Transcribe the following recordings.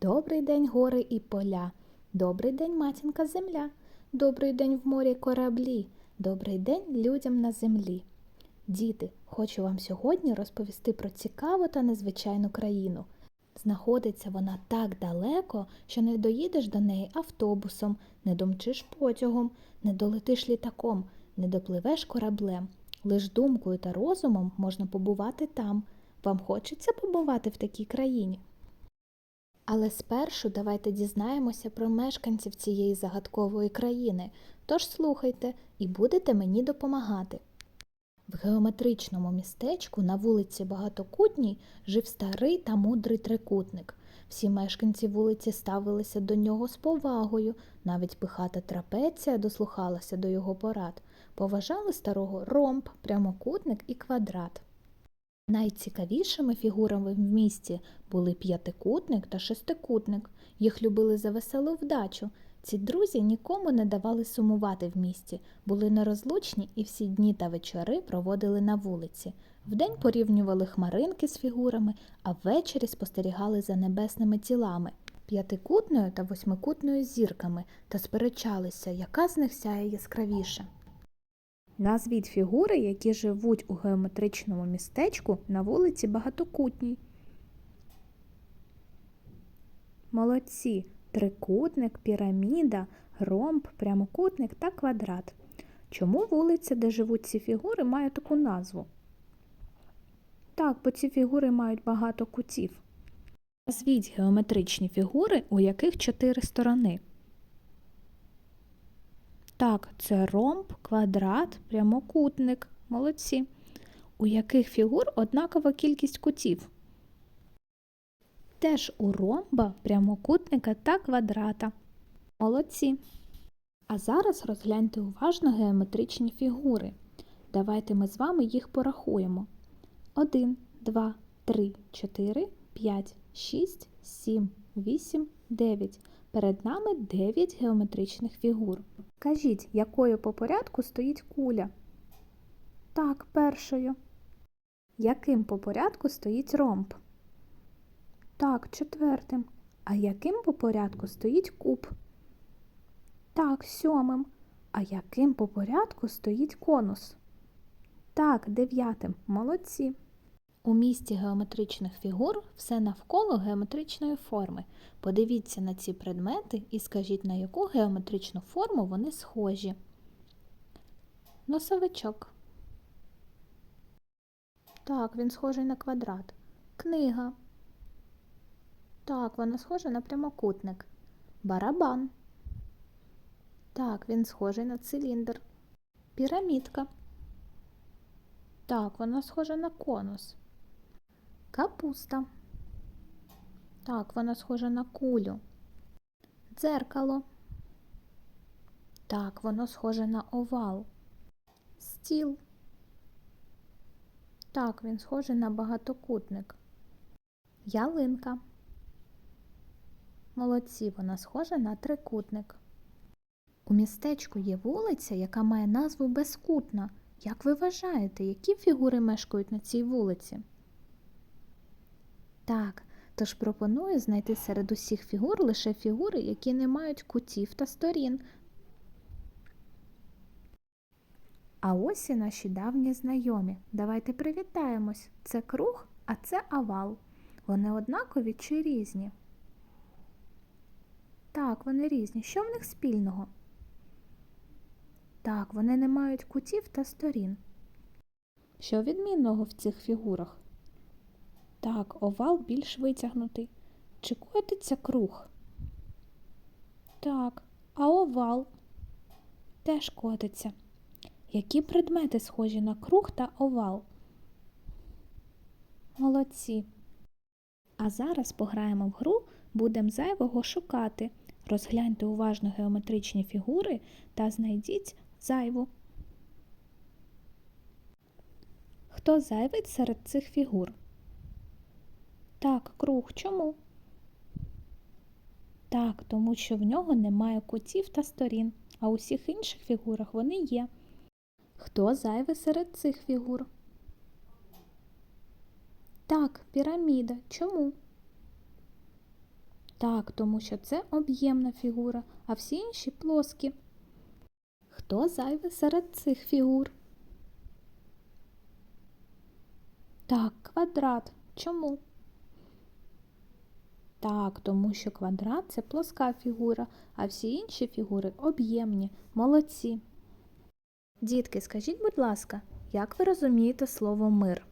Добрий день, гори і поля, добрий день, матінка земля, добрий день в морі кораблі, добрий день людям на землі. Діти, хочу вам сьогодні розповісти про цікаву та незвичайну країну. Знаходиться вона так далеко, що не доїдеш до неї автобусом, не домчиш потягом, не долетиш літаком, не допливеш кораблем. Лиш думкою та розумом можна побувати там. Вам хочеться побувати в такій країні? Але спершу давайте дізнаємося про мешканців цієї загадкової країни, тож слухайте і будете мені допомагати. В геометричному містечку на вулиці Багатокутній жив старий та мудрий трикутник. Всі мешканці вулиці ставилися до нього з повагою, навіть пихата трапеція дослухалася до його порад. Поважали старого ромб, прямокутник і квадрат. Найцікавішими фігурами в місті були п'ятикутник та шестикутник. Їх любили за веселу вдачу. Ці друзі нікому не давали сумувати в місті, були нерозлучні і всі дні та вечори проводили на вулиці. Вдень порівнювали хмаринки з фігурами, а ввечері спостерігали за небесними тілами, п'ятикутною та восьмикутною зірками та сперечалися, яка з них сяє яскравіше. Назвіть фігури, які живуть у геометричному містечку на вулиці Багатокутній. Молодці. Трикутник, піраміда, ромб, прямокутник та квадрат. Чому вулиця, де живуть ці фігури, має таку назву? Так, бо ці фігури мають багато кутів. Назвіть геометричні фігури, у яких чотири сторони. Так, це ромб, квадрат, прямокутник. Молодці. У яких фігур однакова кількість кутів? Теж у ромба, прямокутника та квадрата. Молодці. А зараз розгляньте уважно геометричні фігури. Давайте ми з вами їх порахуємо. 1, 2, 3, 4, 5, 6, 7, 8, 9. Перед нами 9 геометричних фігур. Кажіть, якою по порядку стоїть куля? Так, першою. Яким по порядку стоїть ромб? Так, четвертим. А яким по порядку стоїть куб? Так, сьомим. А яким по порядку стоїть конус? Так, дев'ятим. Молодці. У місті геометричних фігур все навколо геометричної форми. Подивіться на ці предмети і скажіть, на яку геометричну форму вони схожі. Носовичок. Так, він схожий на квадрат. Книга. Так, вона схожа на прямокутник. Барабан. Так, він схожий на циліндр. Пірамідка. Так, вона схожа на конус. Капуста. Так, вона схожа на кулю. Дзеркало. Так, воно схоже на овал. Стіл. Так, він схожий на багатокутник. Ялинка. Молодці, вона схожа на трикутник. У містечку є вулиця, яка має назву Безкутна. Як ви вважаєте, які фігури мешкають на цій вулиці? Так, тож пропоную знайти серед усіх фігур лише фігури, які не мають кутів та сторін. А ось і наші давні знайомі. Давайте привітаємось. Це круг, а це овал. Вони однакові чи різні? Так, вони різні. Що в них спільного? Так, вони не мають кутів та сторін. Що відмінного в цих фігурах? Так, овал більш витягнутий. Чи котиться круг? Так, а овал теж котиться. Які предмети схожі на круг та овал? Молодці. А зараз пограємо в гру, будемо зайвого шукати. Розгляньте уважно геометричні фігури та знайдіть зайву. Хто зайвий серед цих фігур? Так, круг. Чому? Так, тому що в нього немає кутів та сторін, а у всіх інших фігурах вони є. Хто зайвий серед цих фігур? Так, піраміда. Чому? Так, тому що це об'ємна фігура, а всі інші плоскі. Хто зайвий серед цих фігур? Так, квадрат. Чому? Так, тому що квадрат це плоска фігура, а всі інші фігури об'ємні, молодці. Дітки, скажіть, будь ласка, як ви розумієте слово мир?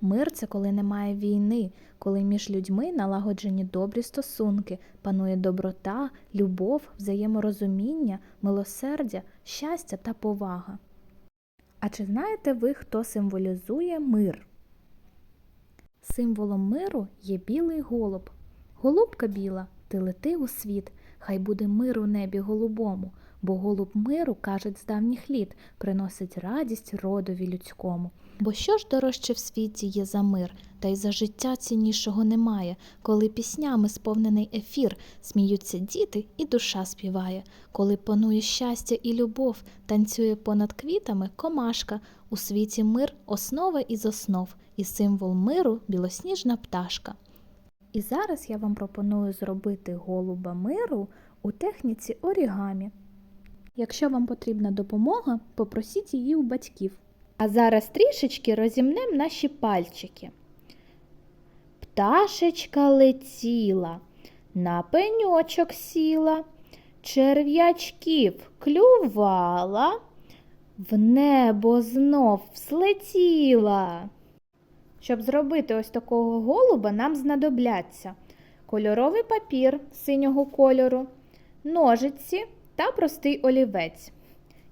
Мир це коли немає війни, коли між людьми налагоджені добрі стосунки, панує доброта, любов, взаєморозуміння, милосердя, щастя та повага. А чи знаєте ви, хто символізує мир? Символом миру є білий голуб. Голубка біла, ти лети у світ, хай буде мир у небі голубому, бо голуб миру, кажуть з давніх літ, приносить радість родові людському. Бо що ж дорожче в світі є за мир, та й за життя ціннішого немає, коли піснями сповнений ефір, сміються діти і душа співає, коли панує щастя і любов, танцює понад квітами комашка, у світі мир основа із основ, і символ миру білосніжна пташка. І зараз я вам пропоную зробити голуба миру у техніці орігамі. Якщо вам потрібна допомога, попросіть її у батьків. А зараз трішечки розімнем наші пальчики. Пташечка летіла, на пеньочок сіла, черв'ячків клювала, в небо знов взлетіла. Щоб зробити ось такого голуба, нам знадобляться кольоровий папір синього кольору, ножиці та простий олівець.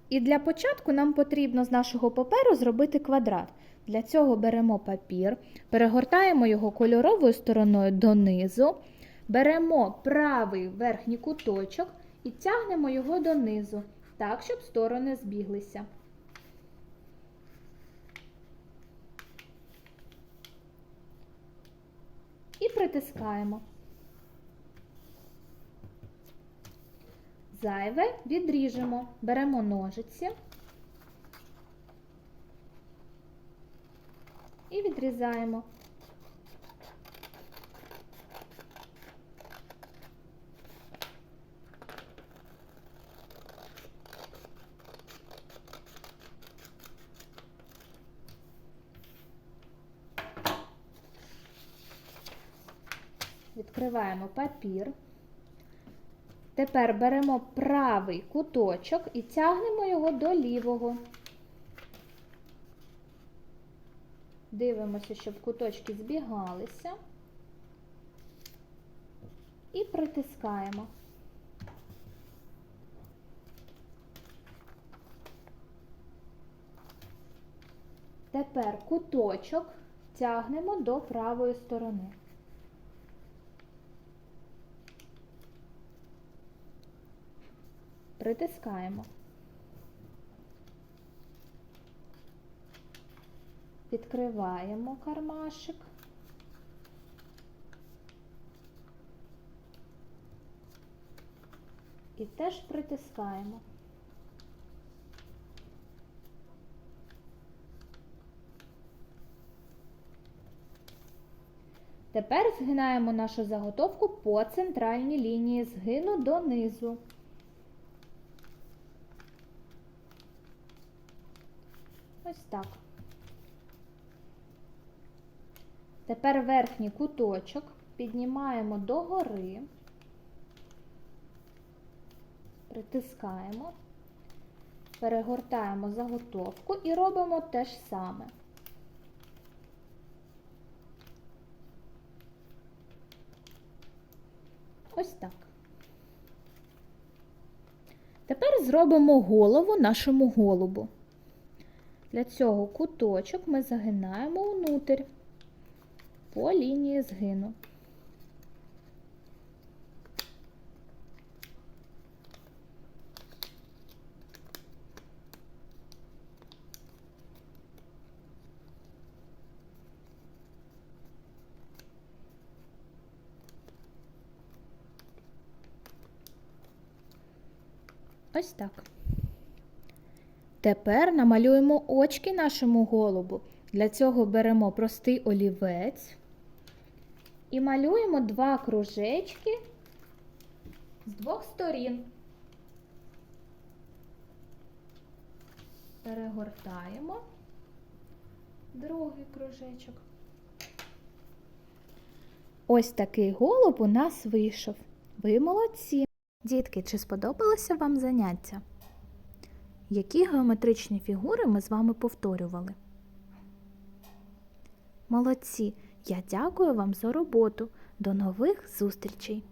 І для початку нам потрібно з нашого паперу зробити квадрат. Для цього беремо папір, перегортаємо його кольоровою стороною донизу, беремо правий верхній куточок і тягнемо його донизу, так, щоб сторони збіглися. І притискаємо. Зайве відріжемо, беремо ножиці і відрізаємо. Відкриваємо папір. Тепер беремо правий куточок і тягнемо його до лівого. Дивимося, щоб куточки збігалися. І притискаємо. Тепер куточок тягнемо до правої сторони. Притискаємо. Відкриваємо кармашик. І теж притискаємо. Тепер згинаємо нашу заготовку по центральній лінії згину донизу. Ось так. Тепер верхній куточок піднімаємо догори, притискаємо, перегортаємо заготовку і робимо те ж саме. Ось так. Тепер зробимо голову нашому голубу. Для цього куточок ми загинаємо внутрь по лінії згину. Ось так. Тепер намалюємо очки нашому голубу. Для цього беремо простий олівець І малюємо два кружечки з двох сторін. Перегортаємо другий кружечок. Ось такий голуб у нас вийшов. Ви молодці. Дітки, чи сподобалося вам заняття? Які геометричні фігури ми з вами повторювали? Молодці! Я дякую вам за роботу. До нових зустрічей!